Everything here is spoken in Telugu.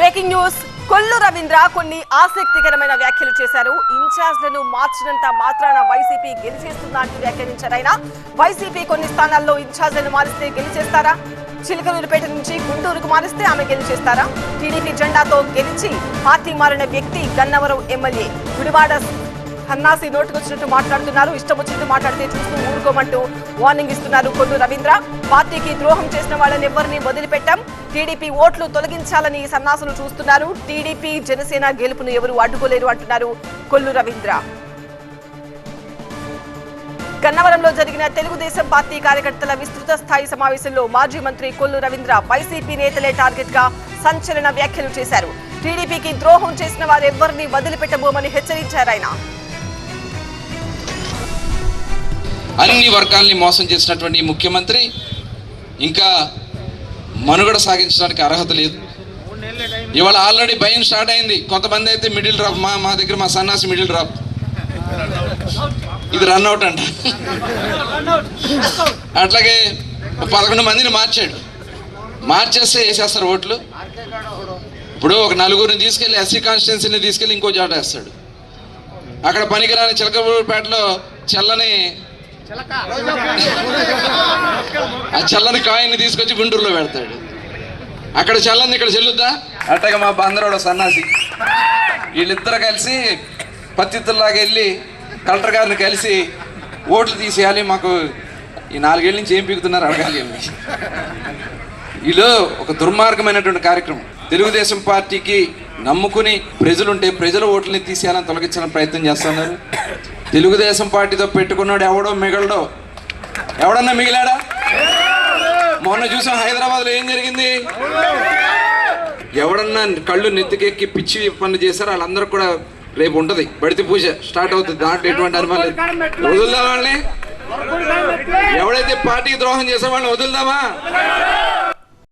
Breaking news. కొల్లు రవీంద్ర కొన్ని ఆసక్తికరమైన వ్యాఖ్యలు చేశారు. ఇన్ఛార్జ్లను మార్చినంత మాత్రాన వైసీపీ గెలిచేస్తుందా అంటూ వ్యాఖ్యానించారు ఆయన. వైసీపీ కొన్ని స్థానాల్లో ఇన్ఛార్జ్లను మారిస్తే గెలిచేస్తారా? చిలకలూరుపేట నుంచి గుంటూరుకు మారిస్తే ఆమె గెలిచేస్తారా? టీడీపీ జెండాతో గెలిచి పార్టీ మారిన వ్యక్తి గన్నవరం ఎమ్మెల్యే. గుడివాడ సన్నాసి నోటుకొచ్చినట్టు మాట్లాడుతున్నారు. ఇష్టం వచ్చినట్టు మాట్లాడితే చూస్తూ ఊరుకోమంటూ వార్నింగ్ ఇస్తున్నారు కొల్లు రవీంద్ర. పార్టీకి ద్రోహం చేసిన వాళ్ళని ఎవరిని వదిలిపెట్టాం. టీడీపీ ఓట్లు తొలగించాలని సన్నాసులు చూస్తున్నారు. టీడీపీ జనసేన గెలుపును ఎవరు అడ్డుకోలేరు అంటున్నారు కొల్లు రవీంద్ర. గన్నవరంలో జరిగిన తెలుగుదేశం పార్టీ కార్యకర్తల విస్తృత స్థాయి సమావేశంలో మాజీ మంత్రి కొల్లు రవీంద్ర వైసీపీ నేతలే టార్గెట్గా సంచలన వ్యాఖ్యలు చేశారు. టీడీపీకి ద్రోహం చేసిన వారెవ్వరిని వదిలిపెట్టబోమని హెచ్చరించారు ఆయన. అన్ని వర్గాల్ని మోసం చేసినటువంటి ఈ ముఖ్యమంత్రి ఇంకా మనుగడ సాగించడానికి అర్హత లేదు. ఇవాళ ఆల్రెడీ భయం స్టార్ట్ అయింది. కొంతమంది అయితే మిడిల్ డ్రాప్ మా మా దగ్గర మా సన్నాసి మిడిల్ డ్రాప్. ఇది రన్ అవుట్ అంట. అట్లాగే పదకొండు మందిని మార్చాడు. మార్చేస్తే వేసేస్తారు ఓట్లు. ఇప్పుడు ఒక నలుగురిని తీసుకెళ్ళి ఎస్సీ కాన్స్టిట్యున్సీని తీసుకెళ్ళి ఇంకో జాట వేస్తాడు. అక్కడ పనికిరాని చిలకపూడిపేటలో చల్లని ఆ చల్లని కాయని తీసుకొచ్చి గుంటూరులో పెడతాడు. అక్కడ చల్లని ఇక్కడ చెల్లుద్దా? అట్టగా మా బందరోడు సన్నాసి. వీళ్ళిద్దరు కలిసి పత్తిత్తుల్లాగా వెళ్ళి కలెక్టర్ గారిని కలిసి ఓట్లు తీసేయాలి. మాకు ఈ నాలుగేళ్ళ నుంచి ఏం పీకుతున్నారు అడగాలి అని. వీళ్ళు ఒక దుర్మార్గమైనటువంటి కార్యక్రమం. తెలుగుదేశం పార్టీకి నమ్ముకుని ప్రజలుంటే ప్రజల ఓట్లని తీసేయాలని తొలగించాలని ప్రయత్నం చేస్తున్నారు. తెలుగుదేశం పార్టీతో పెట్టుకున్నాడు ఎవడో మిగలడో? ఎవడన్నా మిగిలాడా? మొన్న చూసాం హైదరాబాద్లో ఏం జరిగింది? ఎవడన్నా కళ్ళు నెత్తికెక్కి పిచ్చి పనులు చేశారు వాళ్ళందరూ కూడా రేపు ఉంటుంది. బడితి పూజ స్టార్ట్ అవుతుంది. దాంట్లో ఎటువంటి అనుమానం వదులుదా వాళ్ళని? ఎవడైతే పార్టీకి ద్రోహం చేసే వాళ్ళని వదులుదామా?